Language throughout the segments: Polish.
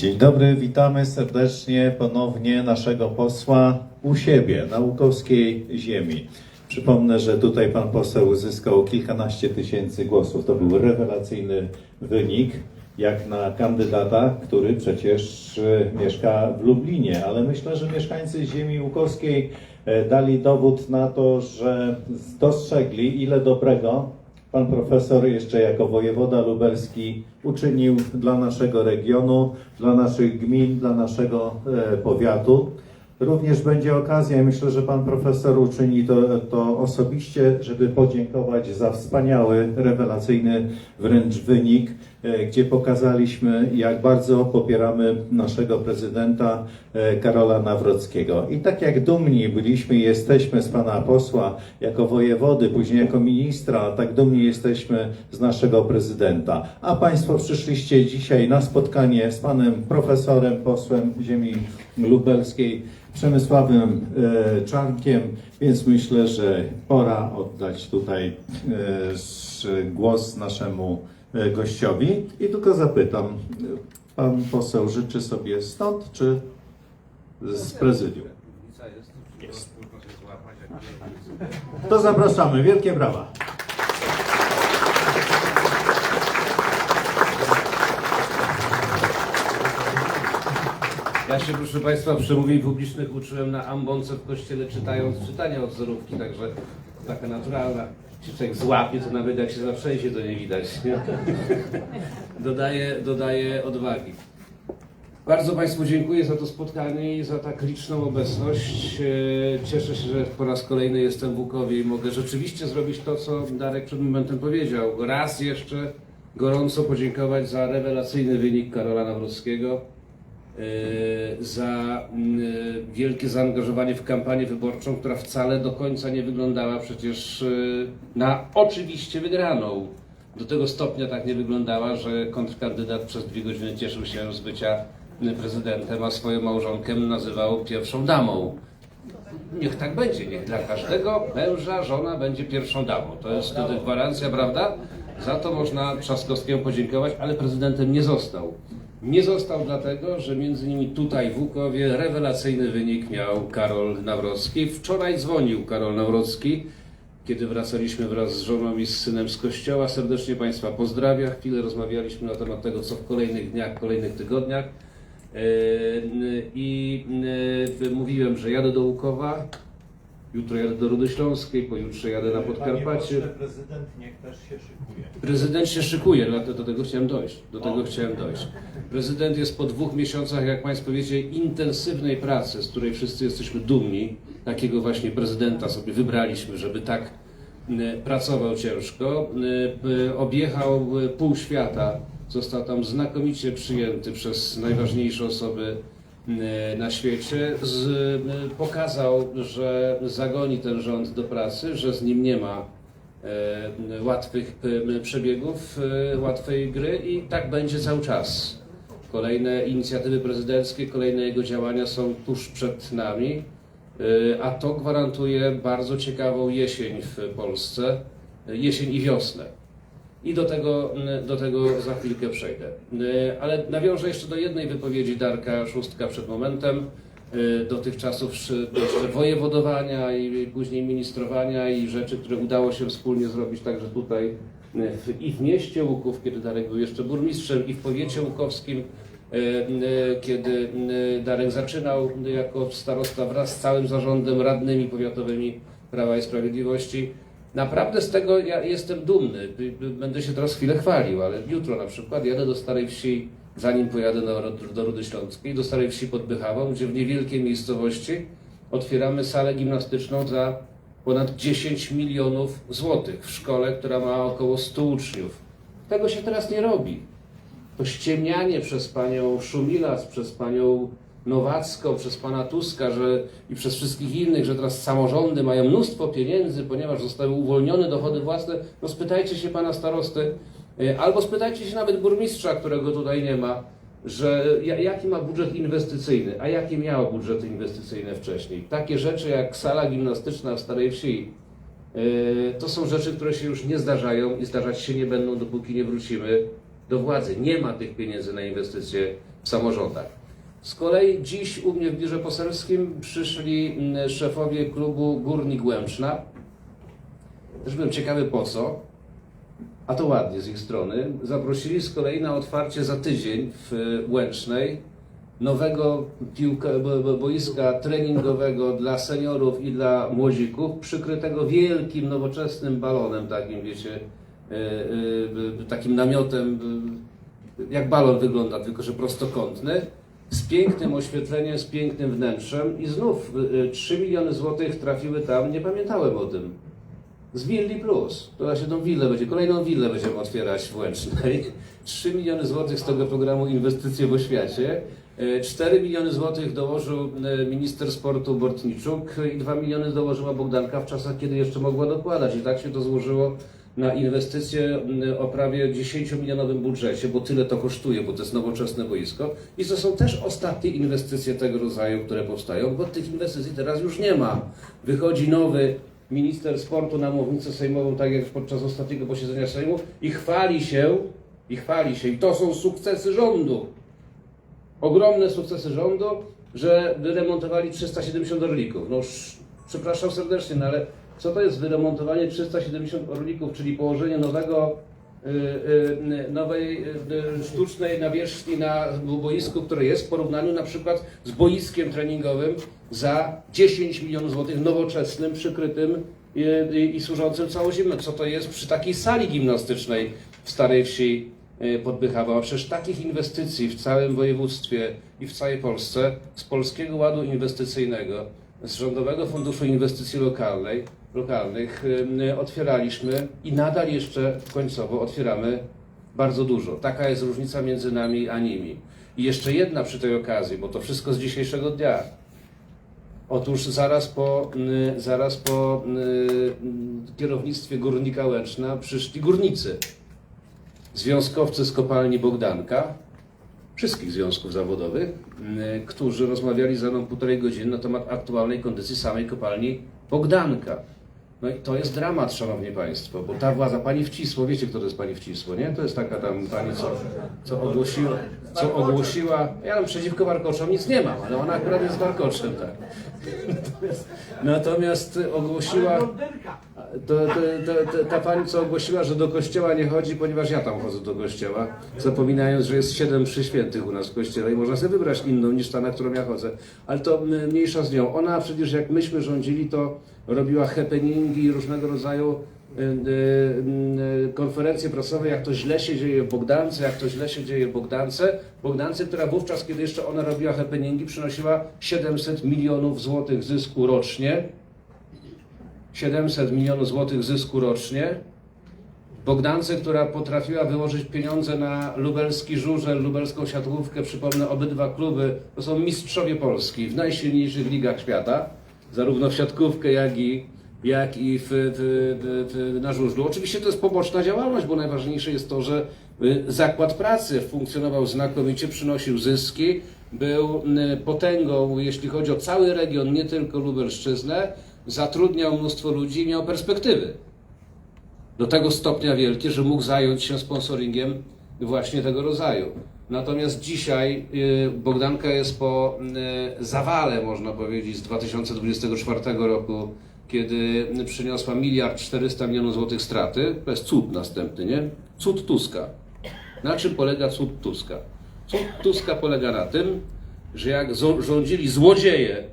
Dzień dobry, witamy serdecznie ponownie naszego posła u siebie, na Łukowskiej ziemi. Przypomnę, że tutaj pan poseł uzyskał kilkanaście tysięcy głosów. To był rewelacyjny wynik, jak na kandydata, który przecież e, mieszka w Lublinie. Ale myślę, że mieszkańcy ziemi łukowskiej e, dali dowód na to, że dostrzegli, ile dobrego Pan profesor jeszcze jako wojewoda lubelski uczynił dla naszego regionu, dla naszych gmin, dla naszego e, powiatu. Również będzie okazja, myślę, że pan profesor uczyni to, to osobiście, żeby podziękować za wspaniały, rewelacyjny wręcz wynik, gdzie pokazaliśmy, jak bardzo popieramy naszego prezydenta e, Karola Nawrockiego. I tak jak dumni byliśmy i jesteśmy z pana posła jako wojewody, później jako ministra, tak dumni jesteśmy z naszego prezydenta. A państwo przyszliście dzisiaj na spotkanie z panem profesorem, posłem ziemi lubelskiej, Przemysławym e, Czarnkiem, więc myślę, że pora oddać tutaj e, głos naszemu e, gościowi. I tylko zapytam, e, pan poseł życzy sobie stąd, czy z prezydium? Jest. To zapraszamy, wielkie brawa. Ja się, proszę Państwa, przemówień publicznych uczyłem na ambonce w kościele, czytając czytania odzorówki, także taka naturalna. Się człowiek złapie, to nawet jak się zaprzęsie, to nie widać. Dodaje, dodaje odwagi. Bardzo Państwu dziękuję za to spotkanie i za tak liczną obecność. E, Cieszę się, że po raz kolejny jestem w Łukowie i mogę rzeczywiście zrobić to, co Darek przed momentem powiedział. Raz jeszcze gorąco podziękować za rewelacyjny wynik Karola Nawrockiego za mm, e, wielkie zaangażowanie w kampanię wyborczą, która wcale do końca nie wyglądała przecież e, na oczywiście wygraną. Do tego stopnia tak nie wyglądała, że kontrkandydat przez dwie godziny cieszył się z bycia e, prezydentem, a swoją małżonkę nazywał pierwszą damą. Niech tak będzie, niech dla każdego męża żona będzie pierwszą damą. To jest wtedy gwarancja, prawda? Za to można Trzaskowskiemu podziękować, ale prezydentem nie został. Nie został dlatego, że między innymi tutaj w Łukowie rewelacyjny wynik miał Karol Nawrocki. Wczoraj dzwonił Karol Nawrocki, kiedy wracaliśmy wraz z żoną i z synem z kościoła. Serdecznie Państwa pozdrawiam. Chwilę rozmawialiśmy na temat tego, co w kolejnych dniach, kolejnych tygodniach. E, I mówiłem, że jadę do Łukowa, jutro jadę do Rudy Śląskiej, pojutrze jadę na Podkarpacie. prezydent niech też się szykuje. Prezydent się szykuje, dlatego do tego chciałem dojść. Do tego chciałem dojść. Prezydent jest po dwóch miesiącach, jak Państwo wiecie, intensywnej pracy, z której wszyscy jesteśmy dumni. Takiego właśnie prezydenta sobie wybraliśmy, żeby tak pracował ciężko. Objechał pół świata, został tam znakomicie przyjęty przez najważniejsze osoby na świecie. Z, m, pokazał, że zagoni ten rząd do pracy, że z nim nie ma e, łatwych e, przebiegów, e, łatwej gry i tak będzie cały czas. Kolejne inicjatywy prezydenckie, kolejne jego działania są tuż przed nami, e, a to gwarantuje bardzo ciekawą jesień w Polsce, e, jesień i wiosnę. I do tego, m, do tego za chwilkę przejdę. E, Ale nawiążę jeszcze do jednej wypowiedzi Darka Szóstka przed momentem, e, do tych czasów sz- jeszcze wojewodowania i później ministrowania i rzeczy, które udało się wspólnie zrobić także tutaj e, w, i w mieście Łuków, kiedy Darek był jeszcze burmistrzem, i w powiecie łukowskim, kiedy Darek zaczynał jako starosta wraz z całym zarządem, radnymi powiatowymi Prawa i Sprawiedliwości. Naprawdę z tego ja jestem dumny. Będę się teraz chwilę chwalił, ale jutro na przykład jadę do Starej Wsi, zanim pojadę do, do Rudy Śląskiej, do Starej Wsi pod Bychawą, gdzie w niewielkiej miejscowości otwieramy salę gimnastyczną za ponad 10 milionów złotych w szkole, która ma około 100 uczniów. Tego się teraz nie robi. To ściemnianie przez panią Szumilas, przez panią Nowacką, przez pana Tuska że, i przez wszystkich innych, że teraz samorządy mają mnóstwo pieniędzy, ponieważ zostały uwolnione dochody własne, no spytajcie się pana starosty, y, albo spytajcie się nawet burmistrza, którego tutaj nie ma, że ja- jaki ma budżet inwestycyjny, a jaki miał budżety inwestycyjne wcześniej. Takie rzeczy jak sala gimnastyczna w Starej Wsi, y, to są rzeczy, które się już nie zdarzają i zdarzać się nie będą, dopóki nie wrócimy do władzy. Nie ma tych pieniędzy na inwestycje w samorządach. Z kolei dziś u mnie w biurze poselskim przyszli mm, szefowie klubu Górnik Łęczna. Też byłem ciekawy po co, a to ładnie z ich strony. Zaprosili z kolei na otwarcie za tydzień w Łęcznej nowego piłka, bo- boiska treningowego dla seniorów i dla młodzików, przykrytego wielkim, nowoczesnym balonem, takim wiecie, e, e, takim namiotem, e, jak balon wygląda, tylko że prostokątny, z pięknym oświetleniem, z pięknym wnętrzem i znów e, 3 miliony złotych trafiły tam, nie pamiętałem o tym. Z Willi Plus. To właśnie tą willę będzie, kolejną willę będziemy otwierać w Łęcznej. 3 miliony złotych z tego programu Inwestycje w oświacie. E, 4 miliony złotych dołożył minister sportu Bortniczuk i 2 miliony dołożyła Bogdanka w czasach, kiedy jeszcze mogła dokładać. I tak się to złożyło na inwestycje m, o prawie 10-milionowym budżecie, bo tyle to kosztuje, bo to jest nowoczesne boisko. I to są też ostatnie inwestycje tego rodzaju, które powstają, bo tych inwestycji teraz już nie ma. Wychodzi nowy minister sportu na mównicę sejmową, tak jak podczas ostatniego posiedzenia Sejmu i chwali się, i chwali się, i to są sukcesy rządu. Ogromne sukcesy rządu, że wyremontowali 370 orlików. No sz- przepraszam serdecznie, no ale co to jest wyremontowanie 370 orlików, czyli położenie nowego, y, y, nowej y, sztucznej nawierzchni na boisku, które jest w porównaniu na przykład z boiskiem treningowym za 10 milionów złotych, nowoczesnym, przykrytym i, i, i służącym całozimno. Co to jest przy takiej sali gimnastycznej w Starej Wsi pod Bychawą? Przecież takich inwestycji w całym województwie i w całej Polsce z Polskiego Ładu Inwestycyjnego, z Rządowego Funduszu Inwestycji Lokalnej, Lokalnych y, otwieraliśmy i nadal jeszcze końcowo otwieramy bardzo dużo. Taka jest różnica między nami a nimi. I jeszcze jedna przy tej okazji, bo to wszystko z dzisiejszego dnia. Otóż zaraz po, y, zaraz po y, kierownictwie Górnika Łęczna przyszli górnicy. Związkowcy z kopalni Bogdanka, wszystkich związków zawodowych, którzy rozmawiali ze mną półtorej godziny na temat aktualnej kondycji samej kopalni Bogdanka. No i to jest dramat, szanowni państwo, bo ta władza, pani Wcisło, wiecie kto to jest pani Wcisło, nie? To jest taka tam pani, co, co ogłosiła, co ogłosiła, ja tam przeciwko warkoczom nic nie mam, ale ona akurat jest warkoczem, tak. Natomiast, ogłosiła, to, to, to, ta pani, co ogłosiła, że do kościoła nie chodzi, ponieważ ja tam chodzę do kościoła, zapominając, że jest siedem przy świętych u nas w kościele i można sobie wybrać inną niż ta, na którą ja chodzę. Ale to mniejsza z nią. Ona przecież jak myśmy rządzili, to robiła happeningi i różnego rodzaju y, y, y, konferencje prasowe, jak to źle się dzieje w Bogdance, jak to źle się dzieje w Bogdance. Bogdance, która wówczas, kiedy jeszcze ona robiła happeningi, przynosiła 700 milionów złotych zysku rocznie. 700 milionów złotych zysku rocznie. Bogdance, która potrafiła wyłożyć pieniądze na lubelski żużel, lubelską siatkówkę, przypomnę, obydwa kluby to są mistrzowie Polski w najsilniejszych ligach świata, zarówno w siatkówkę, jak i, jak i w, w, w, na żużlu. Oczywiście to jest poboczna działalność, bo najważniejsze jest to, że y, zakład pracy funkcjonował znakomicie, przynosił zyski, był y, potęgą, jeśli chodzi o cały region, nie tylko Lubelszczyznę, zatrudniał mnóstwo ludzi i miał perspektywy do tego stopnia wielkie, że mógł zająć się sponsoringiem właśnie tego rodzaju. Natomiast dzisiaj y, Bogdanka jest po y, zawale, można powiedzieć, z 2024 roku, kiedy przyniosła miliard 400 milionów złotych straty. To jest cud następny, nie? Cud Tuska. Na czym polega cud Tuska? Cud Tuska polega na tym, że jak rządzili złodzieje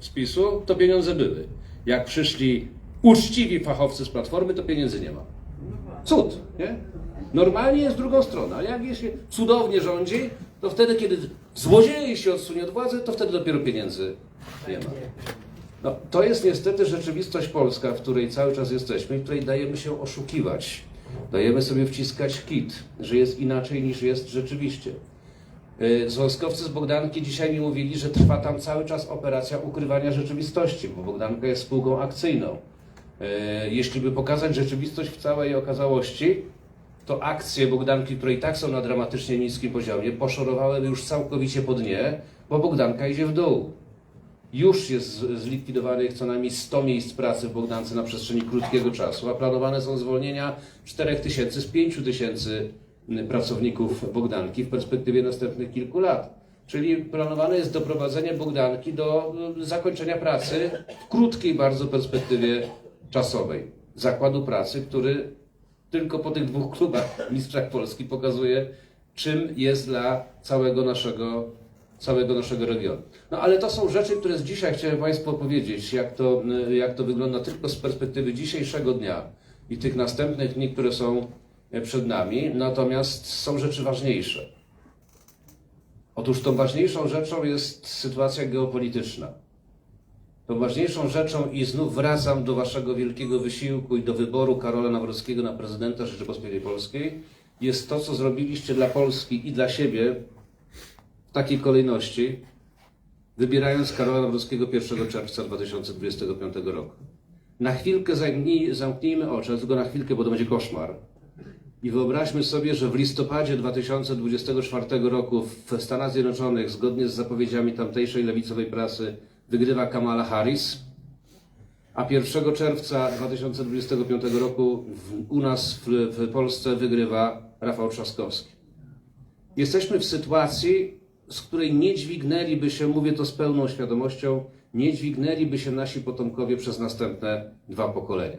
z PiSu, to pieniądze były. Jak przyszli uczciwi fachowcy z Platformy, to pieniędzy nie ma. Cud, nie? Normalnie jest drugą stroną, ale jak się cudownie rządzi, to wtedy, kiedy złodziej się odsunie od władzy, to wtedy dopiero pieniędzy nie ma. No, to jest niestety rzeczywistość polska, w której cały czas jesteśmy i której dajemy się oszukiwać. Dajemy sobie wciskać kit, że jest inaczej niż jest rzeczywiście. Y, Związkowcy z Bogdanki dzisiaj mi mówili, że trwa tam cały czas operacja ukrywania rzeczywistości, bo Bogdanka jest spółką akcyjną. Y, Jeśli by pokazać rzeczywistość w całej okazałości, to akcje Bogdanki, które i tak są na dramatycznie niskim poziomie, poszorowałyby już całkowicie po dnie, bo Bogdanka idzie w dół. Już jest zlikwidowanych co najmniej 100 miejsc pracy w Bogdance na przestrzeni krótkiego czasu, a planowane są zwolnienia 4 tysięcy z 5 tysięcy y, pracowników Bogdanki w perspektywie następnych kilku lat. Czyli planowane jest doprowadzenie Bogdanki do y, zakończenia pracy w krótkiej bardzo perspektywie czasowej. Zakładu pracy, który tylko po tych dwóch klubach mistrzach Polski pokazuje, czym jest dla całego naszego, całego naszego regionu. No ale to są rzeczy, które z dzisiaj chciałem Państwu opowiedzieć, jak to, y, jak to wygląda tylko z perspektywy dzisiejszego dnia i tych następnych dni, które są e, przed nami. Natomiast są rzeczy ważniejsze. Otóż tą ważniejszą rzeczą jest sytuacja geopolityczna. Tą ważniejszą rzeczą, i znów wracam do Waszego wielkiego wysiłku i do wyboru Karola Nawrockiego na prezydenta Rzeczypospolitej Polskiej, jest to, co zrobiliście dla Polski i dla siebie w takiej kolejności, wybierając Karola Nawrockiego 1 czerwca 2025 roku. Na chwilkę zamknij, zamknijmy oczy, tylko na chwilkę, bo to będzie koszmar. I wyobraźmy sobie, że w listopadzie 2024 roku w Stanach Zjednoczonych, zgodnie z zapowiedziami tamtejszej lewicowej prasy, wygrywa Kamala Harris, a 1 czerwca 2025 roku w, u nas w, w Polsce wygrywa Rafał Trzaskowski. Jesteśmy w sytuacji, z której nie dźwignęliby się, mówię to z pełną świadomością, nie dźwignęliby się nasi potomkowie przez następne dwa pokolenia.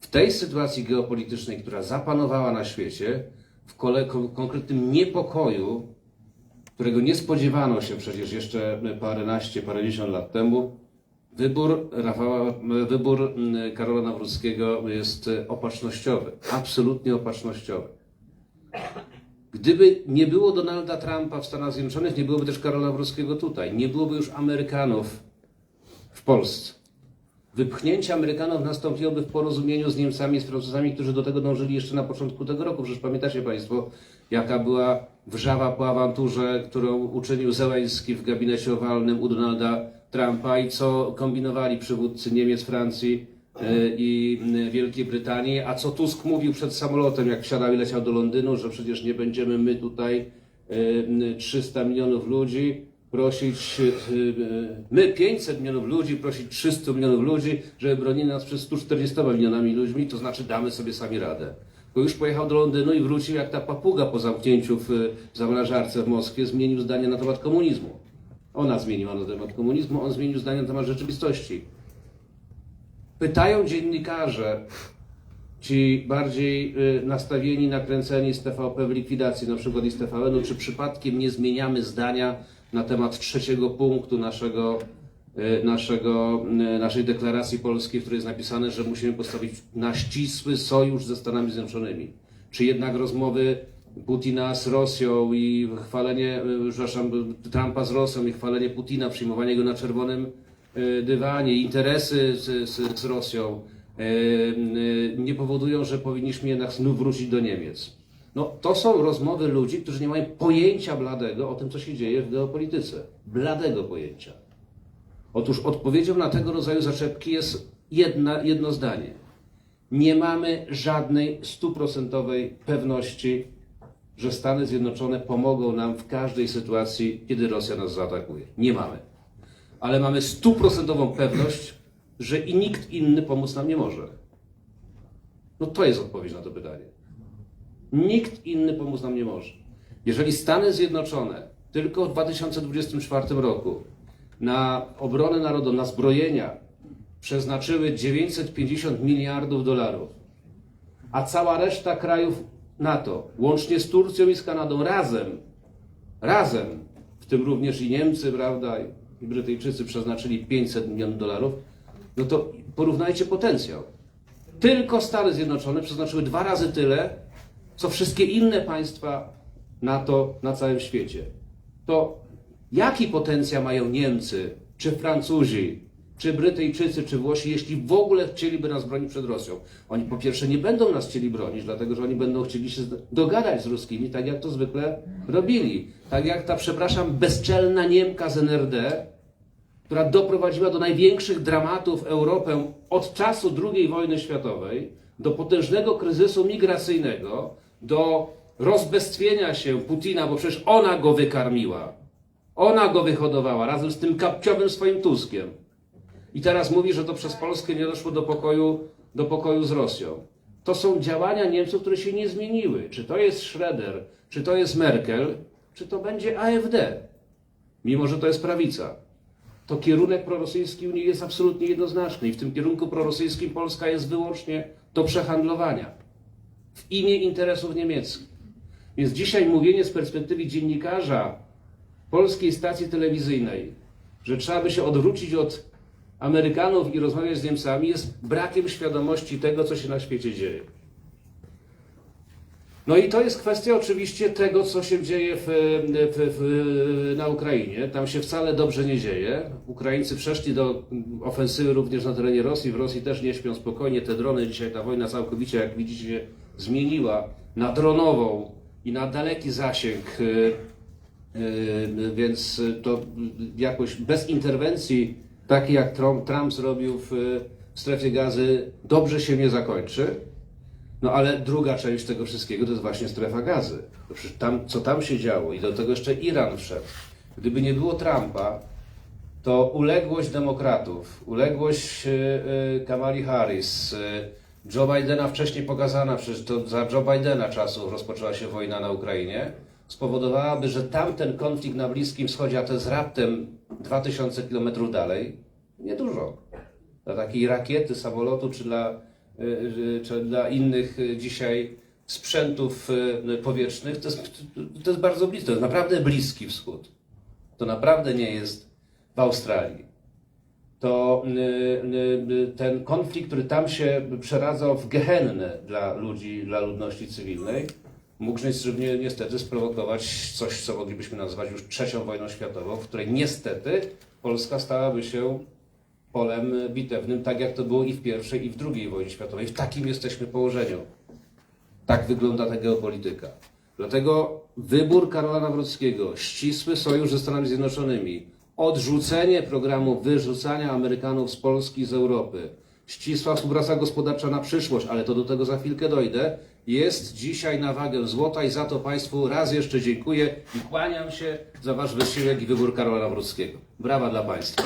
W tej sytuacji geopolitycznej, która zapanowała na świecie, w konkretnym niepokoju, którego nie spodziewano się przecież jeszcze paręnaście, parędziesiąt lat temu, wybór Rafała, wybór mm, Karola Nawrockiego jest opatrznościowy, absolutnie opatrznościowy. Gdyby nie było Donalda Trumpa w Stanach Zjednoczonych, nie byłoby też Karola Nawrockiego tutaj. Nie byłoby już Amerykanów w Polsce. Wypchnięcie Amerykanów nastąpiłoby w porozumieniu z Niemcami z Francuzami, którzy do tego dążyli jeszcze na początku tego roku. Przecież pamiętacie Państwo, jaka była wrzawa po awanturze, którą uczynił Zełenski w gabinecie owalnym u Donalda Trumpa i co kombinowali przywódcy Niemiec, Francji e, i e, Wielkiej Brytanii, a co Tusk mówił przed samolotem, jak wsiadał i leciał do Londynu, że przecież nie będziemy my tutaj e, 300 milionów ludzi prosić, e, e, my 500 milionów ludzi, prosić 300 milionów ludzi, żeby bronili nas przed 140 milionami ludźmi, to znaczy damy sobie sami radę. Bo już pojechał do Londynu i wrócił jak ta papuga po zamknięciu w, w zamrażarce w Moskwie, zmienił zdanie na temat komunizmu. Ona zmieniła na temat komunizmu, on zmienił zdanie na temat rzeczywistości. Pytają dziennikarze, ci bardziej y, nastawieni, nakręceni z TVP w likwidacji, na przykład i z TVN-u, czy przypadkiem nie zmieniamy zdania na temat trzeciego punktu naszego, y, naszego, y, naszej deklaracji polskiej, w której jest napisane, że musimy postawić na ścisły sojusz ze Stanami Zjednoczonymi. Czy jednak rozmowy Putina z Rosją i chwalenie, y, przepraszam, Trumpa z Rosją i chwalenie Putina, przyjmowanie go na czerwonym dywanie, interesy z, z, z Rosją nie powodują, że powinniśmy jednak znów wrócić do Niemiec. No, to są rozmowy ludzi, którzy nie mają pojęcia bladego o tym, co się dzieje w geopolityce. Bladego pojęcia. Otóż odpowiedzią na tego rodzaju zaczepki jest jedna, jedno zdanie. Nie mamy żadnej stuprocentowej pewności, że Stany Zjednoczone pomogą nam w każdej sytuacji, kiedy Rosja nas zaatakuje. Nie mamy. Ale mamy stuprocentową pewność, że i nikt inny pomóc nam nie może. No to jest odpowiedź na to pytanie. Nikt inny pomóc nam nie może. Jeżeli Stany Zjednoczone tylko w 2024 roku na obronę narodową, na zbrojenia przeznaczyły 950 miliardów dolarów, a cała reszta krajów NATO, łącznie z Turcją i z Kanadą, razem, razem, w tym również i Niemcy, prawda, i Brytyjczycy przeznaczyli 500 milionów dolarów, no to porównajcie potencjał. Tylko Stany Zjednoczone przeznaczyły dwa razy tyle, co wszystkie inne państwa NATO na całym świecie. To jaki potencjał mają Niemcy, czy Francuzi, czy Brytyjczycy, czy Włosi, jeśli w ogóle chcieliby nas bronić przed Rosją? Oni po pierwsze nie będą nas chcieli bronić, dlatego że oni będą chcieli się dogadać z ruskimi, tak jak to zwykle robili. Tak jak ta, przepraszam, bezczelna Niemka z NRD, która doprowadziła do największych dramatów Europę od czasu II wojny światowej, do potężnego kryzysu migracyjnego, do rozbestwienia się Putina, bo przecież ona go wykarmiła. Ona go wyhodowała razem z tym kapciowym swoim Tuskiem. I teraz mówi, że to przez Polskę nie doszło do pokoju, do pokoju z Rosją. to są działania Niemców, które się nie zmieniły. Czy to jest Schroeder, czy to jest Merkel, czy to będzie AfD, mimo że to jest prawica. To kierunek prorosyjski Unii jest absolutnie jednoznaczny i w tym kierunku prorosyjskim Polska jest wyłącznie do przehandlowania imię interesów niemieckich. Więc dzisiaj mówienie z perspektywy dziennikarza polskiej stacji telewizyjnej, że trzeba by się odwrócić od Amerykanów i rozmawiać z Niemcami, jest brakiem świadomości tego, co się na świecie dzieje. No i to jest kwestia oczywiście tego, co się dzieje w, w, w, na Ukrainie. Tam się wcale dobrze nie dzieje. Ukraińcy przeszli do ofensywy również na terenie Rosji. W Rosji też nie śpią spokojnie. Te drony, dzisiaj ta wojna całkowicie, jak widzicie, zmieniła na dronową i na daleki zasięg. y, y, Więc to jakoś bez interwencji, takiej jak Trump, Trump zrobił w strefie gazy, dobrze się nie zakończy. No ale druga część tego wszystkiego to jest właśnie strefa gazy. Przecież Tam, co tam się działo i do tego jeszcze Iran wszedł. Gdyby nie było Trumpa, to uległość demokratów, uległość e, e, Kamali Harris, e, Joe Bidena wcześniej pokazana, przecież to za Joe Bidena czasów rozpoczęła się wojna na Ukrainie, spowodowałaby, że tamten konflikt na Bliskim Wschodzie, a to jest raptem 2000 km dalej, niedużo. Dla takiej rakiety, samolotu, czy dla, y, y, czy dla innych y, dzisiaj sprzętów powietrznych, to jest, to jest bardzo blisko. To jest naprawdę Bliski Wschód. To naprawdę nie jest w Australii. To y, y, y, ten konflikt, który tam się przeradzał w gehennę dla ludzi, dla ludności cywilnej, mógł ni- niestety sprowokować coś, co moglibyśmy nazwać już trzecią wojną światową, w której niestety Polska stałaby się polem bitewnym, tak jak to było i w pierwszej, i w drugiej wojnie światowej. W takim jesteśmy położeniu. Tak wygląda ta geopolityka. Dlatego wybór Karola Nawrockiego, ścisły sojusz ze Stanami Zjednoczonymi, odrzucenie programu wyrzucania Amerykanów z Polski i z Europy, ścisła współpraca gospodarcza na przyszłość, ale to do tego za chwilkę dojdę, jest dzisiaj na wagę złota i za to Państwu raz jeszcze dziękuję i kłaniam się za Wasz wysiłek i wybór Karola Nawrockiego. Brawa dla Państwa.